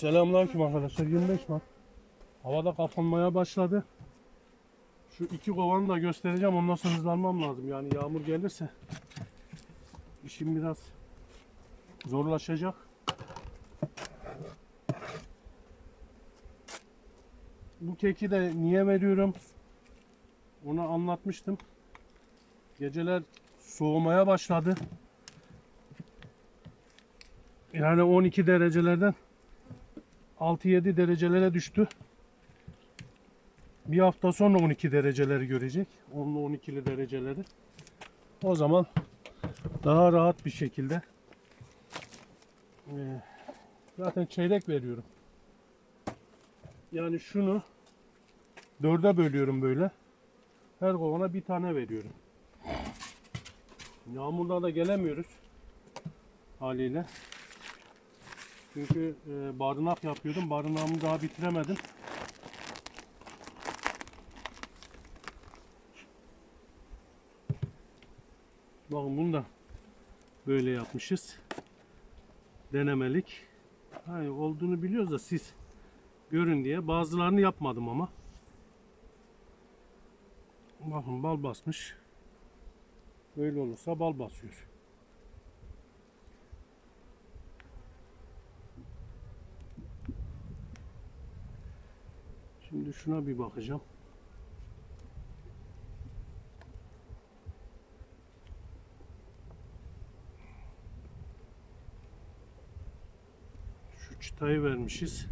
Selamünaleyküm arkadaşlar. 25 Mart. Havada kapanmaya başladı. Şu iki kovanı da göstereceğim. Ondan sonra hızlanmam lazım. Yani yağmur gelirse işim biraz zorlaşacak. Bu keki de niye veriyorum? Onu anlatmıştım. Geceler soğumaya başladı. Yani 12 derecelerden 6-7 derecelere düştü. Bir hafta sonra 12 dereceleri görecek. 10'lu 12'li dereceleri. O zaman daha rahat bir şekilde eee, zaten çeyrek veriyorum. Yani şunu dörde bölüyorum böyle. Her kovana bir tane veriyorum. Yağmurda da gelemiyoruz haliyle. Çünkü e, barınak yapıyordum. Barınağımı daha bitiremedim. Bakın bunu da böyle yapmışız. Denemelik. Hayır, olduğunu biliyoruz da siz görün diye. Bazılarını yapmadım ama. Bakın bal basmış. Böyle olursa bal basıyor. Şimdi şuna bir bakacağım. Şu çıtayı vermişiz.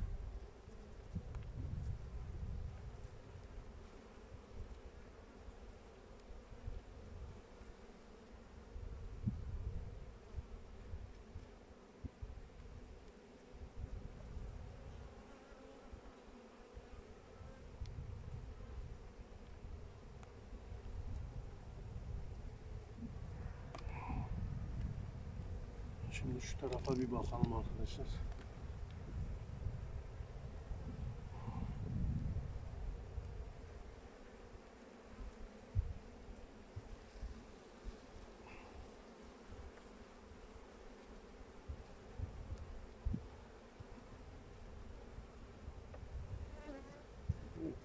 Şimdi şu tarafa bir bakalım arkadaşlar.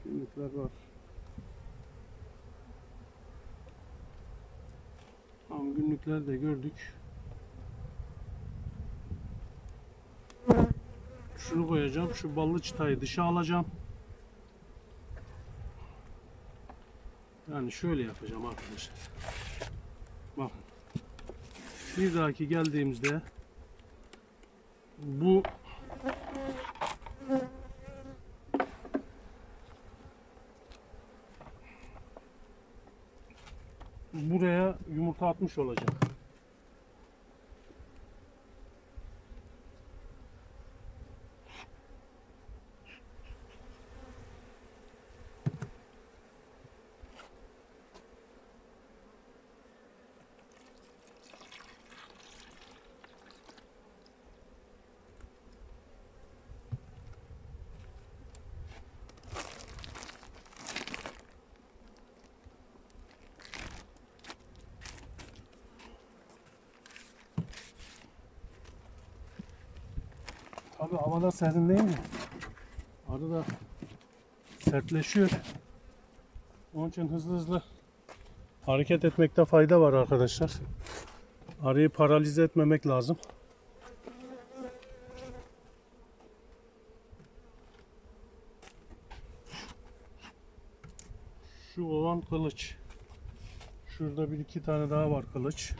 Günlükler var. Tamam günlükler de gördük. Şunu koyacağım. Şu ballı çıtayı dışa alacağım. Yani şöyle yapacağım arkadaşlar. Bakın. Bir dahaki geldiğimizde bu buraya yumurta atmış olacak. Tabii havada serin değil mi? Arı da sertleşiyor. Onun için hızlı hızlı hareket etmekte fayda var arkadaşlar. Arıyı paralize etmemek lazım. Şu olan kılıç. Şurada bir iki tane daha var kılıç.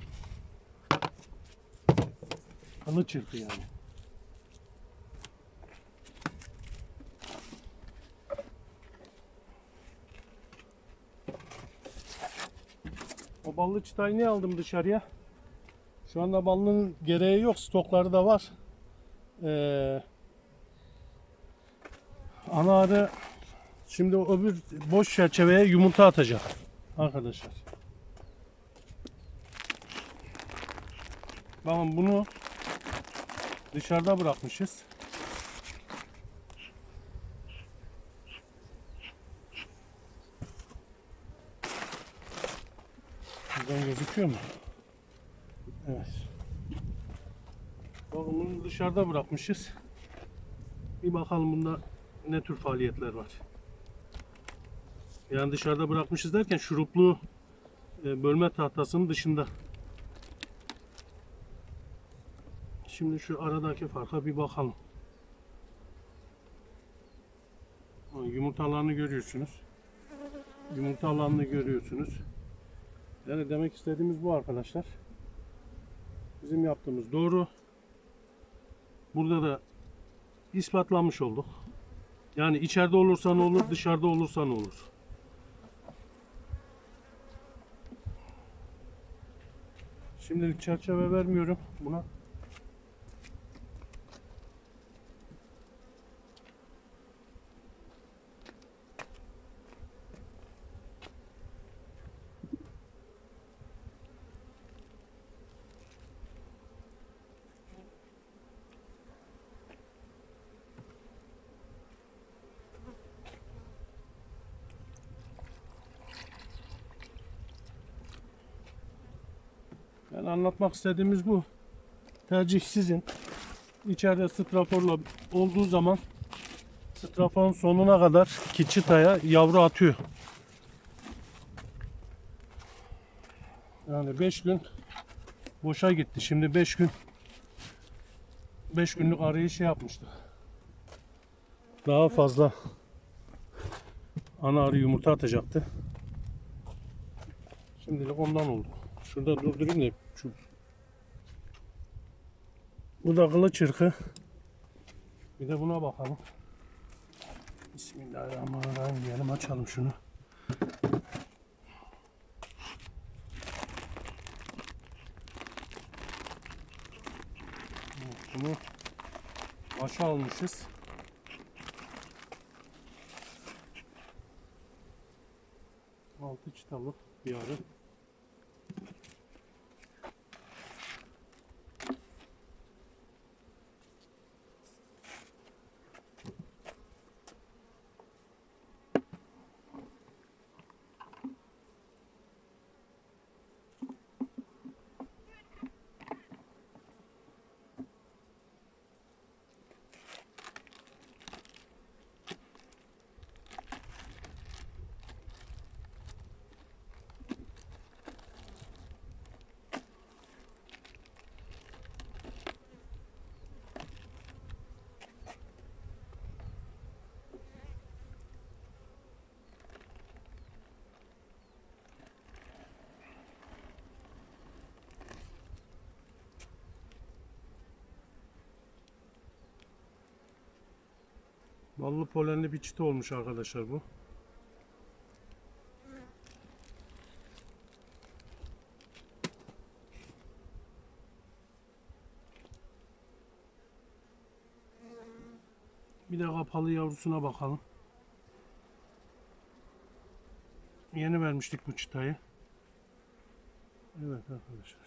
Kılıç ırkı yani. O ballı çıtayı niye aldım dışarıya? Şu anda ballının gereği yok. Stokları da var. Ee, ana arı şimdi öbür boş çerçeveye yumurta atacak. Arkadaşlar. Bakın bunu dışarıda bırakmışız. Gözüküyor mu? Evet. Bakın bunu dışarıda bırakmışız. Bir bakalım bunda ne tür faaliyetler var. Yani dışarıda bırakmışız derken şuruplu e, bölme tahtasının dışında. Şimdi şu aradaki farka bir bakalım. Ha, Yumurta alanını görüyorsunuz. Yumurta alanını görüyorsunuz. Yani demek istediğimiz bu arkadaşlar. Bizim yaptığımız doğru. Burada da ispatlamış olduk. Yani içeride olursa ne olur, dışarıda olursa ne olur. Şimdilik çerçeve vermiyorum buna. Yani anlatmak istediğimiz bu. Tercih sizin. İçeride straforla olduğu zaman straforun sonuna kadar ki çıtaya yavru atıyor. Yani 5 gün boşa gitti. Şimdi 5 gün 5 günlük arayı şey yapmıştık. Daha fazla ana arı yumurta atacaktı. Şimdilik ondan oldu. Şurada durdurayım da şu bu da kılıç ırkı. Bir de buna bakalım. Bismillahirrahmanirrahim diyelim açalım şunu. Bunu başa almışız. Altı çıtalı bir arı. Ballı polenli bir çita olmuş arkadaşlar bu. Bir de kapalı yavrusuna bakalım. Yeni vermiştik bu çıtayı. Evet arkadaşlar.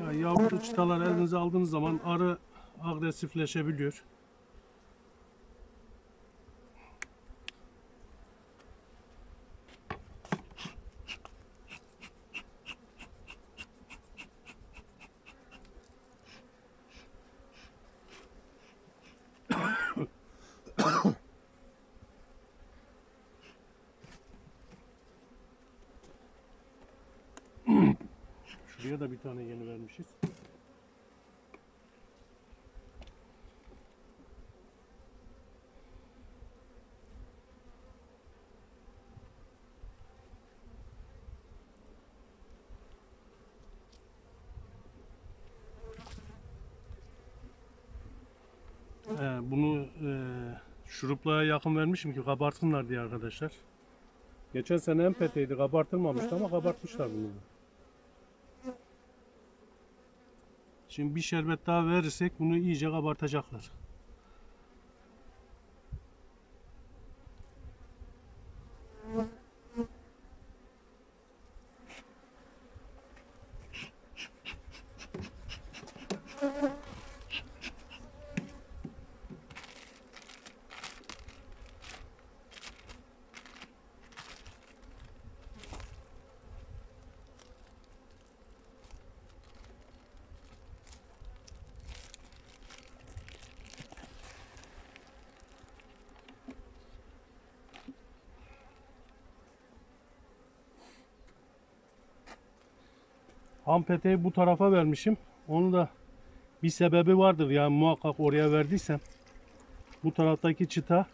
Ya yavru çıtalar elinize aldığınız zaman arı agresifleşebiliyor. Şuraya da bir tane yeni vermişiz. Ee, bunu e, şurupluğa yakın vermişim ki kabartsınlar diye arkadaşlar. Geçen sene empeteydi kabartılmamıştı ama kabartmışlar bunu. Şimdi bir şerbet daha verirsek bunu iyice kabartacaklar. Ham peteği bu tarafa vermişim. Onu da bir sebebi vardır yani muhakkak oraya verdiysem. Bu taraftaki çıta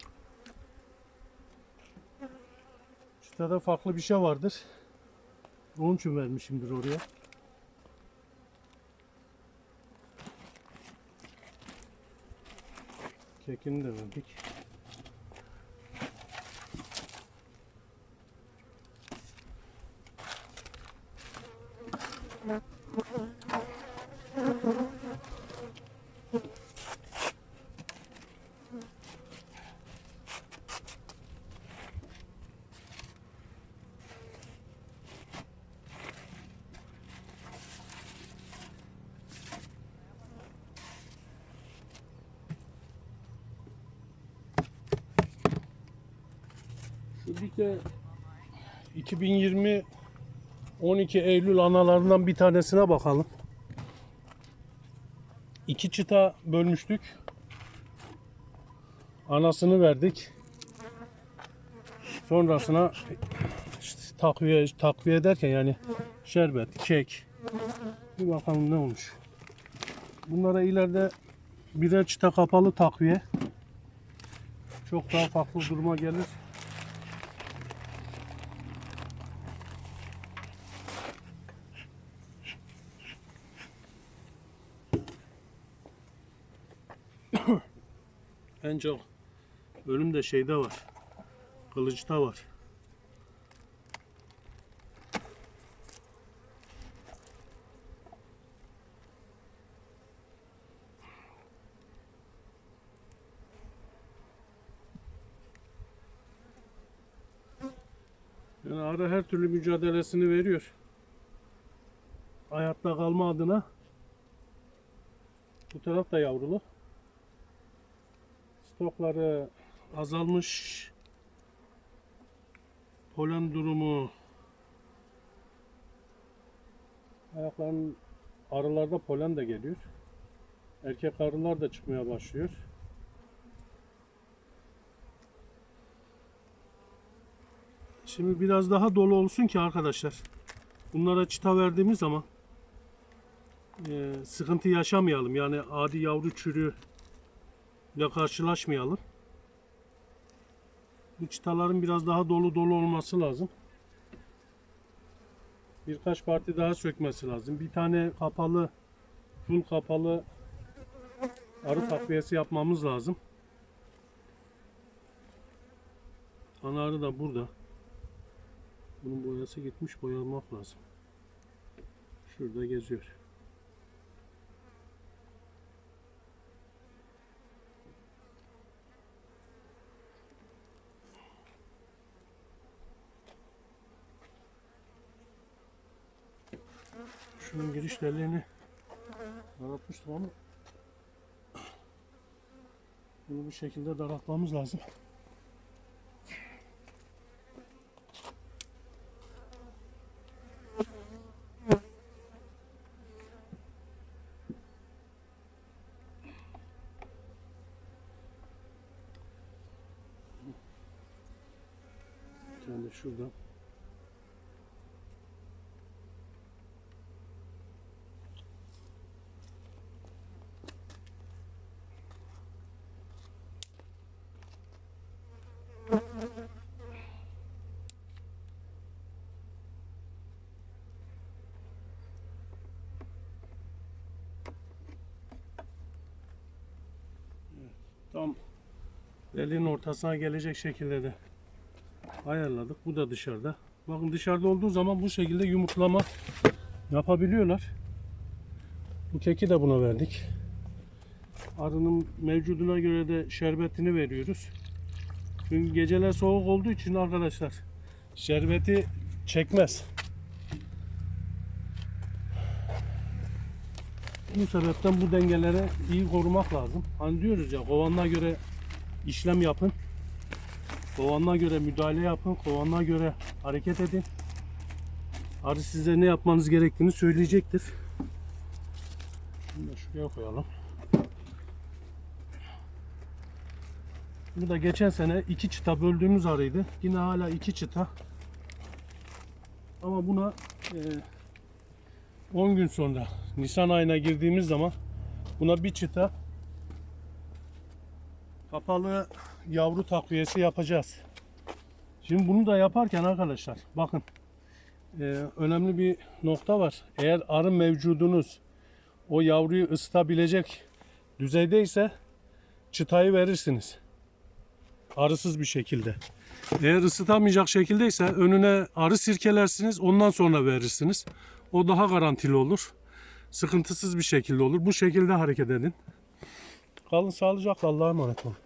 çıtada farklı bir şey vardır. Onun için vermişimdir oraya. Kekini de verdik. De 2020 12 Eylül analarından bir tanesine bakalım. İki çıta bölmüştük. Anasını verdik. Sonrasına işte takviye takviye derken yani şerbet, kek. Bir bakalım ne olmuş. Bunlara ileride birer çıta kapalı takviye. Çok daha farklı duruma gelir. En çok ölüm de şeyde var. Kılıçta var. Yani arı her türlü mücadelesini veriyor. Hayatta kalma adına. Bu taraf da yavrulu stokları azalmış. Polen durumu ayakların arılarda polen de geliyor. Erkek arılar da çıkmaya başlıyor. Şimdi biraz daha dolu olsun ki arkadaşlar. Bunlara çıta verdiğimiz zaman e, sıkıntı yaşamayalım. Yani adi yavru çürüğü ile karşılaşmayalım. Bu çıtaların biraz daha dolu dolu olması lazım. Birkaç parti daha sökmesi lazım. Bir tane kapalı, full kapalı arı takviyesi yapmamız lazım. Ana arı da burada. Bunun boyası gitmiş boyamak lazım. Şurada geziyor. Şunun giriş deliğini daraltmıştım ama bunu bir şekilde daraltmamız lazım. Tane şuradan. Tam deliğin ortasına gelecek şekilde de ayarladık. Bu da dışarıda. Bakın dışarıda olduğu zaman bu şekilde yumurtlama yapabiliyorlar. Bu keki de buna verdik. Arının mevcuduna göre de şerbetini veriyoruz. Çünkü geceler soğuk olduğu için arkadaşlar şerbeti çekmez. Bu sebepten bu dengeleri iyi korumak lazım. Hani diyoruz ya kovanına göre işlem yapın. Kovanına göre müdahale yapın. Kovanına göre hareket edin. Arı size ne yapmanız gerektiğini söyleyecektir. Şunu da şuraya koyalım. Bu da geçen sene iki çıta böldüğümüz arıydı. Yine hala iki çıta. Ama buna e, 10 gün sonra Nisan ayına girdiğimiz zaman buna bir çıta kapalı yavru takviyesi yapacağız. Şimdi bunu da yaparken arkadaşlar bakın e, önemli bir nokta var. Eğer arı mevcudunuz o yavruyu ısıtabilecek düzeydeyse çıtayı verirsiniz. Arısız bir şekilde. Eğer ısıtamayacak şekildeyse önüne arı sirkelersiniz ondan sonra verirsiniz. O daha garantili olur. Sıkıntısız bir şekilde olur. Bu şekilde hareket edin. Kalın sağlıcakla Allah'a emanet olun.